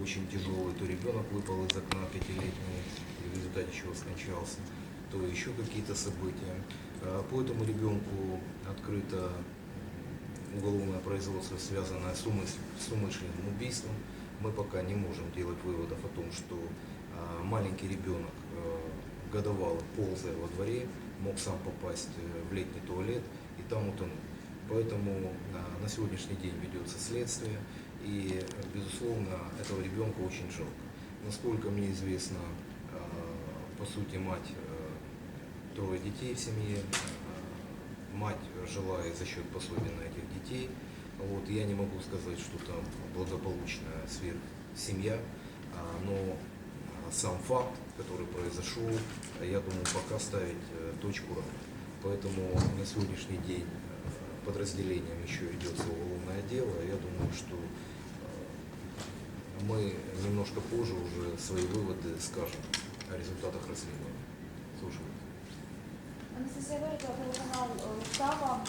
очень тяжелый, то ребенок выпал из окна пятилетний, в результате чего скончался, то еще какие-то события. А, По этому ребенку открыто уголовное производство, связанное с, умыс- с умышленным убийством. Мы пока не можем делать выводов о том, что а, маленький ребенок э, годовалый, ползая во дворе, мог сам попасть э, в летний туалет и там утонуть. Поэтому а, на сегодняшний день ведется следствие, и, э, безусловно, этого ребенка очень жалко. Насколько мне известно, а, по сути, мать э, трое детей в семье, а, мать жила и за счет пособия на этих детей. Вот, я не могу сказать, что там благополучная сверх семья, но сам факт, который произошел, я думаю, пока ставить э, точку равно. Поэтому на сегодняшний день э, подразделением еще ведется уголовное дело. Я думаю, что э, мы немножко позже уже свои выводы скажем о результатах расследования. Слушаю. Анастасія Верика, телеканал е, Сава.